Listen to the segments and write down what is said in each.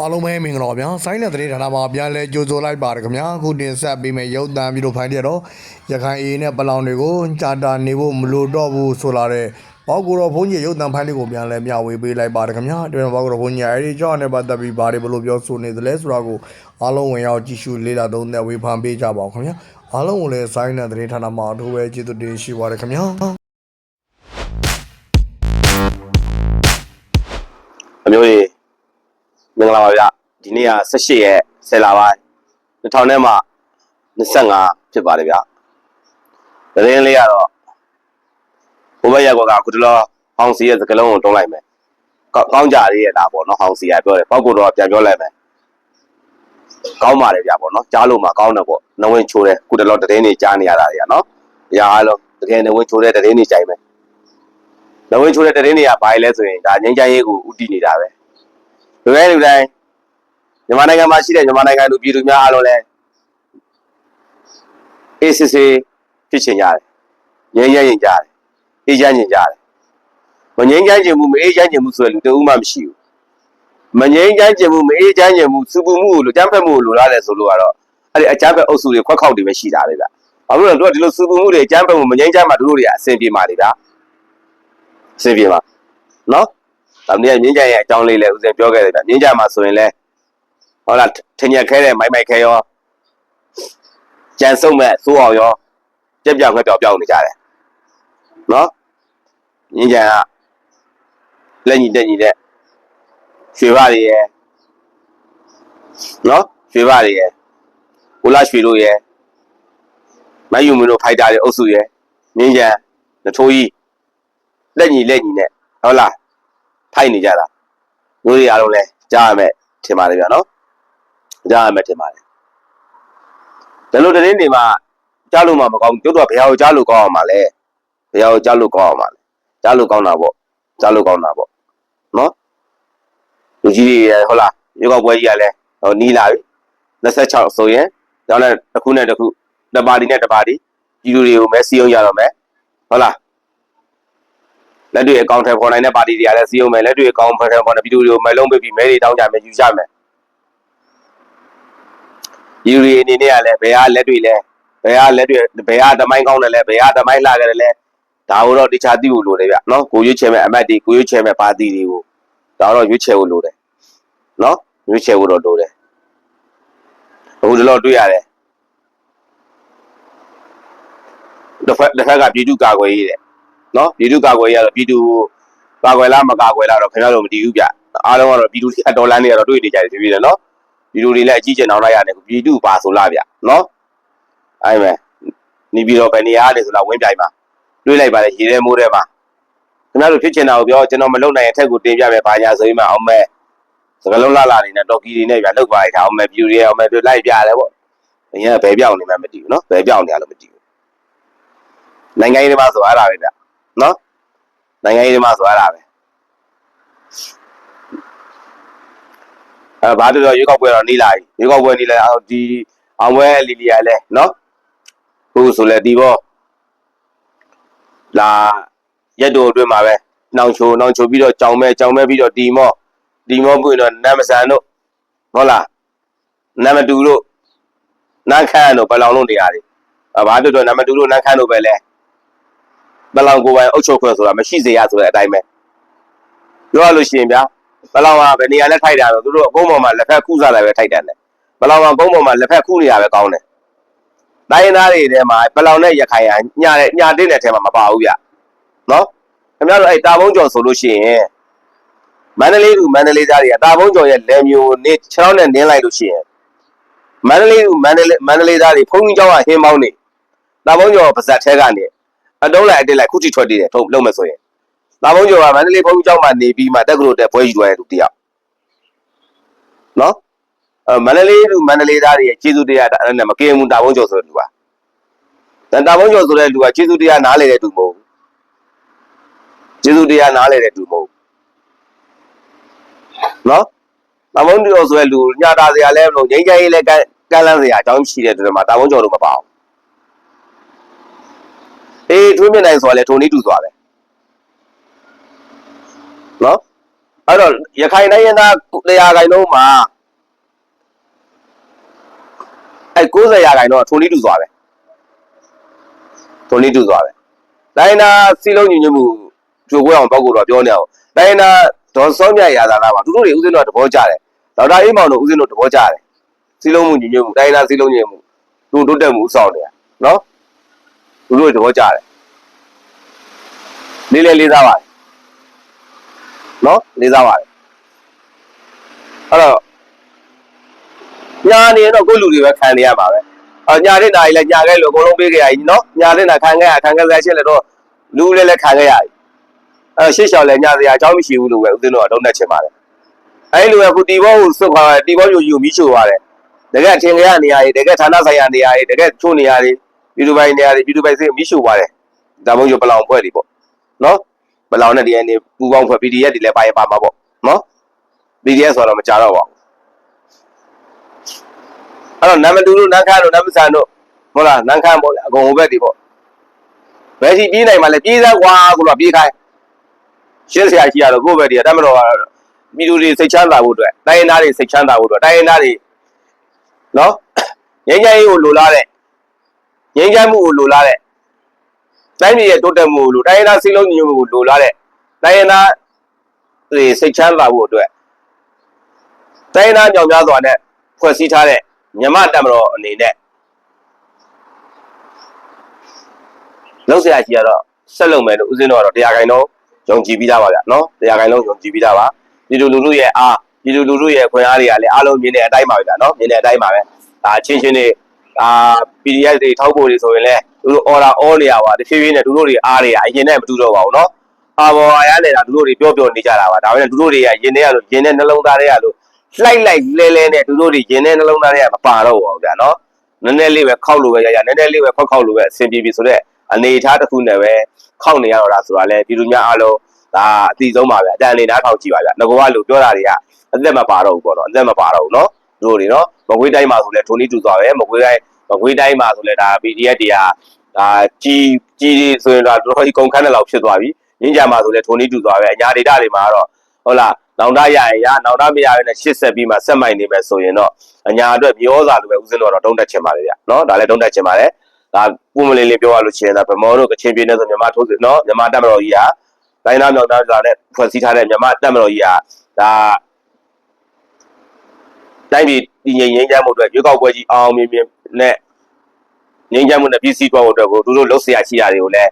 အားလုံးပဲမင်္ဂလာပါဗျာဆိုင်းတဲ့တဲ့ဌာနမှာပြန်လဲကြိုဆိုလိုက်ပါတယ်ခင်ဗျာအခုတင်ဆက်ပေးမယ့်ရုပ်သံပြီးတော့ဖိုင်တဲ့တော့ရခိုင်အေနဲ့ပလောင်တွေကိုကြာတာနေဖို့မလိုတော့ဘူးဆိုလာတဲ့ဘောက်ကိုတော့ဘုန်းကြီးရုပ်သံဖိုင်လေးကိုပြန်လဲမျှဝေပေးလိုက်ပါတယ်ခင်ဗျာဒီမှာဘောက်ကိုတော့ဘုန်းကြီးအဲဒီကြောင့်နဲ့ပတ်သက်ပြီးဘာတွေဘလို့ပြောဆိုနေသလဲဆိုတာကိုအားလုံးဝင်ရောက်ကြည့်ရှုလေ့လာသုံးသပ်ဝေဖန်ပေးကြပါဦးခင်ဗျာအားလုံးကိုလည်းဆိုင်းတဲ့တဲ့ဌာနမှာအထူးပဲကျေးဇူးတင်ရှိပါတယ်ခင်ဗျာ မင်္ဂလာပါဗျဒီနေ့က18ရက်10လပိုင်း2000နဲ့မှ25ဖြစ်ပါတယ်ဗျသတင်းလေးကတော့ဘိုးဘရက်ကွက်ကအခုတလောဟောင်းစီရဲ့စကလုံးကိုတွန်းလိုက်မယ်ကောကောင်းကြရရဲ့လားပေါ့နော်ဟောင်းစီကပြောတယ်ပောက်ကိုတော့ပြန်ပြောလိုက်မယ်ကောင်းပါတယ်ဗျပေါ့နော်ကြားလို့မှကောင်းတယ်ပေါ့နဝင်ချိုးတယ်အခုတလောသတင်းတွေကြားနေရတာတွေကနော်အရာအားလုံးတကယ်နဝင်ချိုးတဲ့သတင်းတွေကြိုင်မယ်နဝင်ချိုးတဲ့သတင်းတွေကဘာလဲဆိုရင်ဒါငင်းချမ်းရေးကိုဥတည်နေတာပဲ လူတိုင်းလူတိုင်းမြန်မာနိုင်ငံမှာရှိတဲ့မြန်မာနိုင်ငံလူပြည်သူများအားလုံးလည်းအေးစစ်စစ်ဖြစ်ချင်ကြတယ်။ငြိမ်းချမ်းရင်ကြတယ်။အေးချမ်းရင်ကြတယ်။မငြိမ်းချမ်းခြင်းမှုမအေးချမ်းခြင်းမှုဆိုတဲ့လူတဦးမှမရှိဘူး။မငြိမ်းချမ်းခြင်းမှုမအေးချမ်းခြင်းမှုစူပူမှုကိုလိုကြမ်းဖက်မှုကိုလိုလားတယ်ဆိုလို့ကတော့အဲ့ဒီအကြမ်းဖက်အုပ်စုတွေခွက်ခေါက်တွေပဲရှိတာပဲဗျ။ဘာလို့လဲတို့ကဒီလိုစူပူမှုတွေအကြမ်းဖက်မှုမငြိမ်းချမ်းမှတို့တွေကအဆင်ပြေပါလေဗျာ။အဆင်ပြေပါနော်။ ဒါမျိုးငြိမ်းချမ်းရဲ့အကြောင်းလေးလည်းဦးဇင်ပြောခဲ့တယ်ဗျ။ငြိမ်းချမ်းမှာဆိုရင်လည်းဟုတ်လားထင်ရခဲတဲ့မိုက်မိုက်ခဲရောကြံစုံမဲ့သိုးအောင်ရောပြက်ပြောင်ငှက်ပြောင်ပြောင်နေကြတယ်နော်ငင်းကြံကလက်ညီတက်ညီတဲ့ရွှေဘတွေရယ်နော်ရွှေဘတွေရယ်ကိုလာရွှေတို့ရယ်မယူမင်းတို့ဖိုက်တာတွေအုပ်စုရယ်ငင်းကြံနထိုးကြီးလက်ညီလက်ညီနဲ့ဟုတ်လား ထိုက်နေကြတာတို့တွေအားလုံးလဲကြားရမယ်ထင်ပါတယ်ဗျာနော်ကြားရမယ်ထင်ပါတယ်ဒါလို့တရင်တွေမှာကြားလို့မှမကောင်းဘူးတို့တော့ဘယ်ဟာကိုကြားလို့ကောင်းအောင်မလဲဘယ်ဟာကိုကြားလို့ကောင်းအောင်မလဲကြားလို့ကောင်းတာပေါ့ကြားလို့ကောင်းတာပေါ့နော်လူကြီးတွေရယ်ဟုတ်လားရုပ်ောက်ပွဲကြီးကလည်းဟိုနီးလာပြီ26ဆိုရင်ကျောင်းနဲ့တစ်ခုနဲ့တစ်ခုတစ်ပါတီနဲ့တစ်ပါတီကြီးလူတွေကိုမဲစီအောင်ရတော့မယ်ဟုတ်လား လက်တွေအကောင့်ထဲပေါ်နိုင်တဲ့ပါတီတွေကလည်းစီအောင်မယ်လက်တွေအကောင့်ထဲပေါ်တဲ့ဗီဒီယိုတွေကိုမဲလုံးပေးပြီးမဲတွေတောင်းကြမယ်ယူကြမယ်ယူရီအနေနဲ့ကလည်းဘယ်ဟာလက်တွေလဲဘယ်ဟာလက်တွေဘယ်ဟာတမိုင်းကောင်းတယ်လဲဘယ်ဟာတမိုင်းလှခဲ့တယ်လဲဒါကိုတော့တခြားသိဖို့လိုတယ်ဗျနော်ကိုရွေးချယ်မဲ့အမတ်တွေကိုရွေးချယ်မဲ့ပါတီတွေကိုဒါတော့ရွေးချယ်ဖို့လိုတယ်နော်ရွေးချယ်ဖို့တော့လိုတယ်အခုဒီတော့တွေ့ရတယ်တစ်ဖက်တစ်ဖက်ကပြည်သူကာကွယ်ရေးတဲ့ နော်ပြည်သူကာကွယ်ရေးကတော့ပြည်သူကာကွယ်လားမကာကွယ်လားတော့ခင်ဗျားတို့မတည်ဘူးဗျအားလုံးကတော့ပြည်သူတွေကဒေါ်လာနေကတော့တွေ့နေကြတယ်ပြည်ပြည်တယ်နော်ဗီဒီယိုတွေလည်းအကြီးကျယ်နောက်လိုက်ရတယ်ပြည်သူပါဆိုလားဗျနော်အဲ့မဲ့နေပြီးတော့ဘယ်နေရာလဲဆိုတော့ဝင်းပြိုင်မှာတွေးလိုက်ပါလေရေထဲမိုးထဲမှာခင်ဗျားတို့ဖြစ်ချင်တာကိုပြောကျွန်တော်မလုံနိုင်ရင်ထက်ကိုတင်ပြမယ်ဘာညာဆိုရင်မှအောင်မဲ့စကလုံးလာလာနေနဲ့တော်ကီတွေနဲ့ဗျလောက်ပါလိုက်တာအောင်မဲ့ပြူတွေအောင်မဲ့တွေလိုက်ပြရတယ်ပေါ့အရင်ကဘယ်ပြောင်းနေမှမသိဘူးနော်ဘယ်ပြောင်းနေရလို့မသိဘူးနိုင်ငံရေးတွေမှာဆိုအဲ့ဒါပဲဗျ နော်နိုင်ငံရေးတွေမှာဆိုအဲ့ဒါပဲအဲဘာပြောပြောရွေးကောက်ပွဲတော့နေလာပြီရွေးကောက်ပွဲနေလာအောင်ဒီအောင်ပွဲလီလီယာလဲနော်ခုဆိုလဲဒီဘောလာရက်တို့အတွင်းမှာပဲနှောင်ချိုနှောင်ချိုပြီးတော့ကြောင်မဲကြောင်မဲပြီးတော့ဒီမော့ဒီမော့ပွင့်တော့နတ်မဆန်တို့ဟုတ်လားနတ်မတူတို့နန်းခန့်တို့ဘလောင်တို့နေရာတွေအဲဘာပြောပြောနတ်မတူတို့နန်းခန့်တို့ပဲလဲ ပလောင်ကိုပိုင်အုပ်ချုပ်ခွင့်ဆိုတာမရှိစေရဆိုတဲ့အတိုင်းပဲပြောရလို့ရှိရင်ဗျာပလောင်ကဘယ်နေရာနဲ့ထိုက်တာတော့သူတို့အကုန်းပေါ်မှာလက်ဖက်ခုစားတာပဲထိုက်တယ်လေပလောင်ကကုန်းပေါ်မှာလက်ဖက်ခုနေတာပဲကောင်းတယ်တိုင်းသားတွေထဲမှာပလောင်နဲ့ရခိုင်ကညတဲ့ညတင်းတဲ့ထဲမှာမပါဘူးဗျနော်ခင်ဗျားတို့အဲ့တာဘုံကျော်ဆိုလို့ရှိရင်မန္တလေးကမန္တလေးသားတွေကတာဘုံကျော်ရဲ့လက်မျိုးနေချောင်းနဲ့နင်းလိုက်လို့ရှိရင်မန္တလေးကမန္တလေးမန္တလေးသားတွေဘုံကြီးကျောင်းကဟင်းပေါင်းနေတာဘုံကျော်ပါဇက်ထဲကနေ အတုံးလိုက်အတက်လိုက်ခုထိထွက်တည်တယ်ထုံလုံးမယ်ဆိုရင်တာဘုံကျော်ကမန္တလေးဘုံကျောင်းမှာနေပြီးမှတက္ကသိုလ်တက်ပွဲယူသွားတဲ့သူတယောက်နော်အဲမန္တလေးလူမန္တလေးသားတွေရဲ့ကျေးဇူးတရားအဲ့နဲ့မကင်းဘူးတာဘုံကျော်ဆိုတဲ့လူပါဒါတာဘုံကျော်ဆိုတဲ့လူကကျေးဇူးတရားနားလေတဲ့သူမဟုတ်ဘူးကျေးဇူးတရားနားလေတဲ့သူမဟုတ်ဘူးနော်တာဘုံကျော်ဆိုတဲ့လူညတာစရာလဲမလို့ငိမ့်ကြရေးလဲကကန်းလန်းစရာအကြောင်းရှိတဲ့သူတွေမှာတာဘုံကျော်လို့မပါဘူး အေးထွေးမြင့်နိုင်ဆိုလဲထုံနည်းတူသွားပဲနော်အဲ့တော့ရခိုင်တိုင်းရင်းသားတရားခိုင်လုံးမှာအဲ90ရာခိုင်တော့ထုံနည်းတူသွားပဲထုံနည်းတူသွားပဲတိုင်းနာစီလုံးညီညွတ်မှုကြိုးပွဲအောင်ပေါ့ကိုတော့ပြောနေအောင်တိုင်းနာဒေါ်စောမြတ်ရာသာလာပါသူတို့တွေဥစဉ်တော့သဘောကျတယ်ဒေါက်တာအေးမောင်တို့ဥစဉ်တို့သဘောကျတယ်စီလုံးမှုညီညွတ်မှုတိုင်းနာစီလုံးညီညွတ်မှုတို့တိုးတက်မှုဥဆောင်နေတာနော် သူတို့တွေသဘောကျတယ်လေးလေးလေးစားပါတယ်နော်လေးစားပါတယ်အဲ့တော့ညာနေရင်တော့ကိုယ့်လူတွေပဲခံနေရပါပဲအော်ညာတဲ့နာရီလည်းညာခဲ့လို့အကုန်လုံးပေးခဲ့ရကြီးနော်ညာတဲ့နာခံခဲ့ရခံခဲ့ရရှင်းလည်းတော့လူလည်းလည်းခံခဲ့ရကြီးအဲ့တော့ရှေ့လျှောက်လည်းညာစရာအကြောင်းမရှိဘူးလို့ပဲဦးဇင်းတို့ကတော့နှက်ချင်ပါတယ်အဲ့ဒီလိုပဲခုတီဘောကိုစွတ်ခွာတီဘောယူယူမီးချိုပါတယ်တကယ်ထင်ကြရနေရည်တကယ်ဌာနဆိုင်ရာနေရာတွေတကယ်ချို့နေရာတွေ ပြည်သူပိုင်နေရာတွေပြည်သူပိုင်စိတ်မီးချိုပါတယ်ဒါမှမဟုတ်ပလောင်ဖွဲ့တွေပေါ့နော်ပလောင်နဲ့ဒီအနေပူပေါင်းဖွဲ့ PDF တွေလည်းပါရပါမှာပေါ့နော် PDF ဆိုတော့မကြတော့ပါဘူးအဲ့တော့နံပါတ်2တို့နန်းခမ်းတို့နံပါတ်3တို့ဟုတ်လားနန်းခမ်းပေါ့လေအကုန်ဟိုဘက်တွေပေါ့ဘယ်စီပြေးနိုင်မှလဲပြေးစမ်းကွာကိုတော့ပြေးခိုင်းရှင်းစရာရှိရတော့ကိုယ့်ဘက်တွေကတတ်မတော်ကတော့ပြည်သူတွေစိတ်ချမ်းသာဖို့အတွက်တိုင်းရင်းသားတွေစိတ်ချမ်းသာဖို့အတွက်တိုင်းရင်းသားတွေနော်ငြိမ်းချမ်းရေးကိုလိုလားတဲ့ ငြိမ်းချမ်းမှုကိုလိုလားတဲ့တိုင်းပြည်ရဲ့တိုးတက်မှုကိုလိုတိုင်းရင်းသားစိတ်လုံးညီညွတ်မှုကိုလိုလားတဲ့တိုင်းရင်းသားတွေစိတ်ချမ်းသာဖို့အတွက်တိုင်းရင်းသားကြောင်များစွာနဲ့ဖွဲ့စည်းထားတဲ့မြမတက်မတော်အနေနဲ့လောက်ဆရာကြီးကတော့ဆက်လုပ်မယ်လို့ဦးဇင်းတော်ကတော့တရားခိုင်တော့ယုံကြည်ပြီးသားပါဗျနော်တရားခိုင်လုံးယုံကြည်ပြီးသားပါပြည်သူလူထုရဲ့အားပြည်သူလူထုရဲ့ခွင့်အားတွေကလည်းအားလုံးမြင်တဲ့အတိုင်းပါပဲဗျနော်မြင်တဲ့အတိုင်းပါပဲဒါချင်းချင်းတွေ ဒါ PDF တွေထောက်ဖို့တွေဆိုရင်လည်းသူတို့ order all နေရပါတဖြည်းဖြည်းနဲ့သူတို့တွေအားတွေအရင်နဲ့မတူတော့ပါဘူးနော်အာဘော်အားရနေတာသူတို့တွေပြောပြောနေကြတာပါဒါပေမဲ့သူတို့တွေကရင်ထဲရလို့ရင်ထဲနှလုံးသားထဲရလို့လှိုက်လိုက်လဲလဲနဲ့သူတို့တွေရင်ထဲနှလုံးသားထဲကမပါတော့ပါဘူးဗျာနော်နည်းနည်းလေးပဲခောက်လို့ပဲရရနည်းနည်းလေးပဲခောက်ခောက်လို့ပဲအဆင်ပြေပြီဆိုတော့အနေအထားတစ်ခုနဲ့ပဲခောက်နေရတော့တာဆိုတာလဲပြည်သူများအားလုံးဒါအတိဆုံးပါဗျာအတန်အနေနားထောင်ကြည့်ပါဗျာငကောကလို့ပြောတာတွေကအသက်မပါတော့ဘူးပေါ့နော်အသက်မပါတော့ဘူးနော်သူ တို့တွေနော်မကွေးတိုင်းမှာဆိုလဲထိုးနီးတူသွားပဲမကွေးတိုင်းမကွေးတိုင်းမှာဆိုလဲဒါ PDF တွေကဒါကြီးကြီးဆိုရင်တော့တော်တော်ကြီးကုန်ခန်းတဲ့လောက်ဖြစ်သွားပြီညင်ကြမှာဆိုလဲထိုးနီးတူသွားပဲအညာဒေတာတွေမှာတော့ဟုတ်လားနောင်တရရင်ရနောင်တမရရင်လည်းရှစ်ဆက်ပြီးမှဆက်မိုက်နေမယ်ဆိုရင်တော့အညာအတွက်ပြောစာလိုပဲဦးစင်းတော့တုံးတက်ချင်ပါလေဗျနော်ဒါလည်းတုံးတက်ချင်ပါတယ်ဒါပုံမလေးလေးပြောရလို့ရှိရင်ဒါဗမောတို့ကချင်ပြည်နယ်ဆိုမြန်မာထိုးစစ်နော်မြန်မာတက်မတော်ကြီးဟာတိုင်းသားမြောက်သားဆိုတာနဲ့ဖွဲ့စည်းထားတဲ့မြန်မာတက်မတော်ကြီးဟာဒါ တိုင်းပြည်တည်ငြိမ်ငြိမ်းချမ်းမှုအတွက်ရွေးကောက်ပွဲကြီးအောင်အောင်မြင်မြင်နဲ့ငြိမ်းချမ်းမှုနဲ့ပြည်စည်းသွားဖို့အတွက်ကိုသူတို့လှုပ်ရှားရှိတာတွေကိုလည်း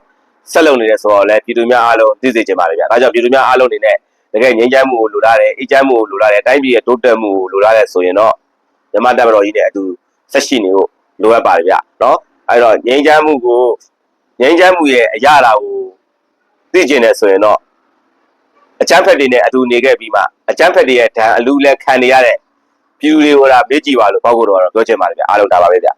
ဆက်လုပ်နေတယ်ဆိုတော့လည်းပြည်သူများအားလုံးသိစေချင်ပါတယ်ဗျာဒါကြောင့်ပြည်သူများအားလုံးအနေနဲ့တကယ်ငြိမ်းချမ်းမှုကိုလိုလားတယ်အေးချမ်းမှုကိုလိုလားတယ်တိုင်းပြည်ရဲ့တိုးတက်မှုကိုလိုလားတယ်ဆိုရင်တော့မြန်မာတက်မတော်ကြီးနဲ့အတူဆက်ရှိနေဖို့လိုအပ်ပါတယ်ဗျာနော်အဲ့တော့ငြိမ်းချမ်းမှုကိုငြိမ်းချမ်းမှုရဲ့အရာတာကိုသိကျင်တယ်ဆိုရင်တော့အချမ်းဖက်တွေနဲ့အတူနေခဲ့ပြီးမှအချမ်းဖက်တွေရဲ့ဒဏ်အလူလဲခံနေရတဲ့ ပြည်သူတွေကိုဒါမေးကြည့်ပါလို့ပေါ့ကိုတော့ပြောချင်ပါတယ်ဗျာအားလုံးဒါပါပဲဗျာ